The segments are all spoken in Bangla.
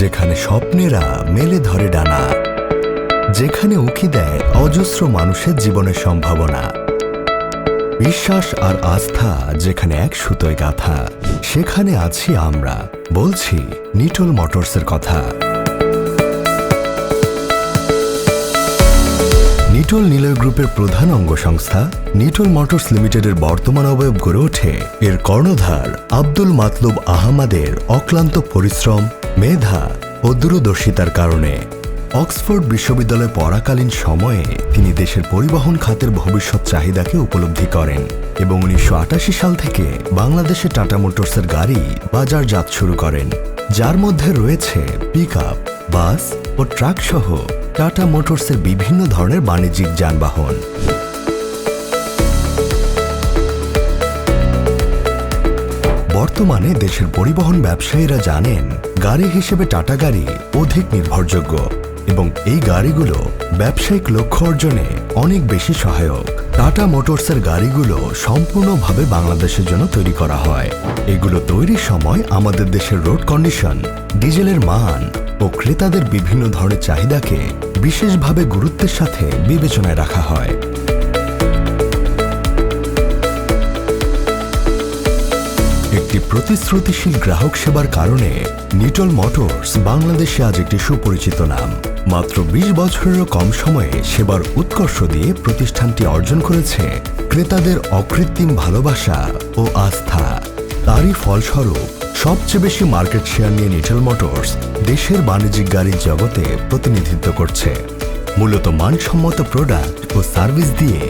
যেখানে স্বপ্নেরা মেলে ধরে ডানা, যেখানে উকি দেয় অজস্র মানুষের জীবনের সম্ভাবনা। বিশ্বাস আর আস্থা যেখানে এক সুতোয় গাথা, সেখানে আছি আমরা, বলছি নিটল মোটরসের কথা। নিটল নিলয় গ্রুপের প্রধান অঙ্গ সংস্থা, নিটল মোটরস লিমিটেডের বর্তমান অবয়ব গড়ে ওঠে। এর কর্ণধার আব্দুল মাতলুব আহমাদের অক্লান্ত পরিশ্রম মেধা ও দূরদর্শিতার কারণে অক্সফোর্ড বিশ্ববিদ্যালয়ে পড়াকালীন সময়ে তিনি দেশের পরিবহন খাতের ভবিষ্যৎ চাহিদাকে উপলব্ধি করেন এবং উনিশশো আটাশি সাল থেকে বাংলাদেশে টাটা মোটরসের গাড়ি বাজারজাত শুরু করেন, যার মধ্যে রয়েছে পিক বাস ও ট্রাক সহ টাটা মোটরসের বিভিন্ন ধরনের বাণিজ্যিক যানবাহন। বর্তমানে দেশের পরিবহন ব্যবসায়ীরা জানেন, গাড়ি হিসেবে টাটা গাড়ি অধিক নির্ভরযোগ্য এবং এই গাড়িগুলো ব্যবসায়িক লক্ষ্য অর্জনে অনেক বেশি সহায়ক। টাটা মোটরসের গাড়িগুলো সম্পূর্ণভাবে বাংলাদেশের জন্য তৈরি করা হয়। এগুলো তৈরির সময় আমাদের দেশের রোড কন্ডিশন, ডিজেলের মান ও ক্রেতাদের বিভিন্ন ধরনের চাহিদাকে বিশেষভাবে গুরুত্বের সাথে বিবেচনায় রাখা হয়। একটি প্রতিশ্রুতিশীল গ্রাহক সেবার কারণে নিটল মোটরস বাংলাদেশে আজ একটি সুপরিচিত নাম। মাত্র ২০ বছরেরও কম সময়ে সেবার উৎকর্ষ দিয়ে প্রতিষ্ঠানটি অর্জন করেছে ক্রেতাদের অকৃত্রিম ভালোবাসা ও আস্থা। তারই ফলস্বরূপ সবচেয়ে বেশি মার্কেট শেয়ার নিয়ে নিটল মোটরস দেশের বাণিজ্যিক গাড়ির জগতে প্রতিনিধিত্ব করছে। মূলত মানসম্মত প্রোডাক্ট ও সার্ভিস দিয়ে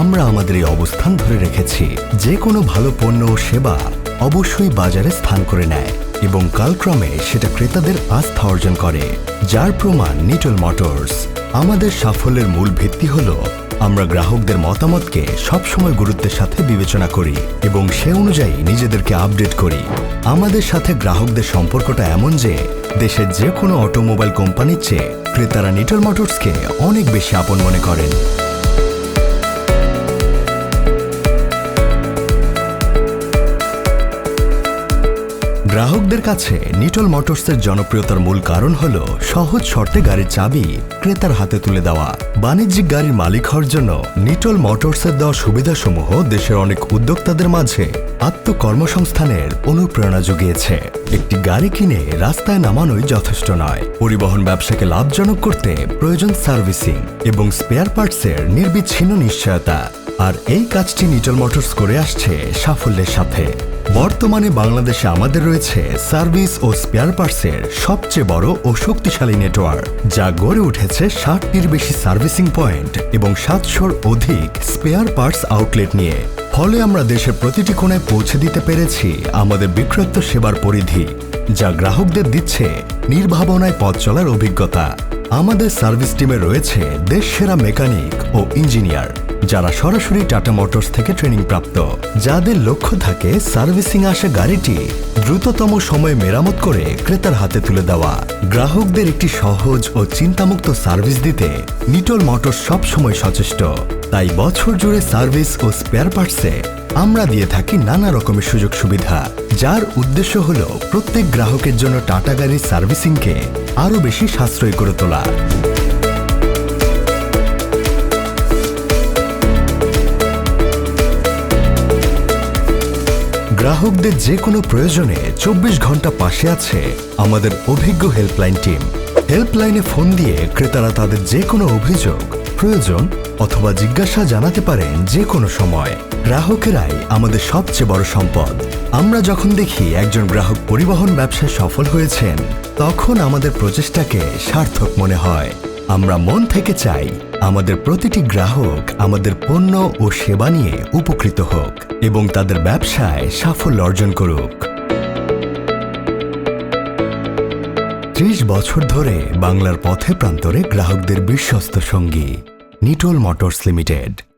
আমরা আমাদের এই অবস্থান ধরে রেখেছি। যে কোনো ভালো পণ্য ও সেবা অবশ্যই বাজারে স্থান করে নেয় এবং কালক্রমে সেটা ক্রেতাদের আস্থা অর্জন করে, যার প্রমাণ নিটল মোটরস আমাদের সাফল্যের মূল ভিত্তি হল, আমরা গ্রাহকদের মতামতকে সবসময় গুরুত্বের সাথে বিবেচনা করি এবং সে অনুযায়ী নিজেদেরকে আপডেট করি। আমাদের সাথে গ্রাহকদের সম্পর্কটা এমন যে, দেশের যে কোনো অটোমোবাইল কোম্পানির চেয়ে ক্রেতারা নিটল মোটরসকে অনেক বেশি আপন মনে করেন। গ্রাহকদের কাছে নিটল মোটরসের জনপ্রিয়তার মূল কারণ হল সহজ শর্তে গাড়ির চাবি ক্রেতার হাতে তুলে দেওয়া। বাণিজ্যিক গাড়ির মালিক হওয়ার জন্য নিটল মোটরসের দেওয়া সুবিধাসমূহ দেশের অনেক উদ্যোক্তাদের মাঝে আত্মকর্মসংস্থানের অনুপ্রেরণা জুগিয়েছে। একটি গাড়ি কিনে রাস্তায় নামানোই যথেষ্ট নয়। পরিবহন ব্যবসাকে লাভজনক করতে প্রয়োজন সার্ভিসিং এবং স্পেয়ার পার্টসের নির্বিচ্ছিন্ন নিশ্চয়তা। আর এই কাজটি নিটল মোটরস করে আসছে সাফল্যের সাথে। বর্তমানে বাংলাদেশে আমাদের রয়েছে সার্ভিস ও স্পেয়ার পার্টসের সবচেয়ে বড় ও শক্তিশালী নেটওয়ার্ক, যা গড়ে উঠেছে ষাটটির বেশি সার্ভিসিং পয়েন্ট এবং সাতশোর অধিক স্পেয়ার পার্টস আউটলেট নিয়ে। ফলে আমরা দেশের প্রতিটি কোণায় পৌঁছে দিতে পেরেছি আমাদের বিক্রয়ত্ব সেবার পরিধি, যা গ্রাহকদের দিচ্ছে নির্ভাবনায় পথ চলার অভিজ্ঞতা। আমাদের সার্ভিস টিমে রয়েছে দেশ সেরা মেকানিক ও ইঞ্জিনিয়ার। যারা সরাসরি টাটা মোটরস থেকে ট্রেনিং প্রাপ্ত, যাদের লক্ষ্য থাকে সার্ভিসিং আসা গাড়িটি দ্রুততম সময়ে মেরামত করে ক্রেতার হাতে তুলে দেওয়া। গ্রাহকদের একটি সহজ ও চিন্তামুক্ত সার্ভিস দিতে নিটল মোটরস সবসময় সচেষ্ট। তাই বছর জুড়ে সার্ভিস ও স্পেয়ার পার্টসে আমরা দিয়ে থাকি নানা রকমের সুযোগ সুবিধা। যার উদ্দেশ্য হল প্রত্যেক গ্রাহকের জন্য টাটা গাড়ির সার্ভিসিংকে আরও বেশি সাশ্রয় করে তোলা। গ্রাহকদের যে কোনো প্রয়োজনে চব্বিশ ঘণ্টা পাশে আছে আমাদের অভিজ্ঞ হেল্পলাইন টিম। হেল্পলাইনে ফোন দিয়ে ক্রেতারা তাদের যে কোনো অভিযোগ, প্রয়োজন অথবা জিজ্ঞাসা জানাতে পারেন যে কোনো সময়। গ্রাহকেরাই আমাদের সবচেয়ে বড় সম্পদ। আমরা যখন দেখি একজন গ্রাহক পরিবহন ব্যবসায় সফল হয়েছেন, তখন আমাদের প্রচেষ্টাকে সার্থক মনে হয়। আমরা মন থেকে চাই আমাদের প্রতিটি গ্রাহক আমাদের পণ্য ও সেবা নিয়ে উপকৃত হোক এবং তাদের ব্যবসায় সাফল্য অর্জন করুক। ত্রিশ বছর ধরে বাংলার পথে প্রান্তরে গ্রাহকদের বিশ্বস্ত সঙ্গী, নিটল মোটরস লিমিটেড।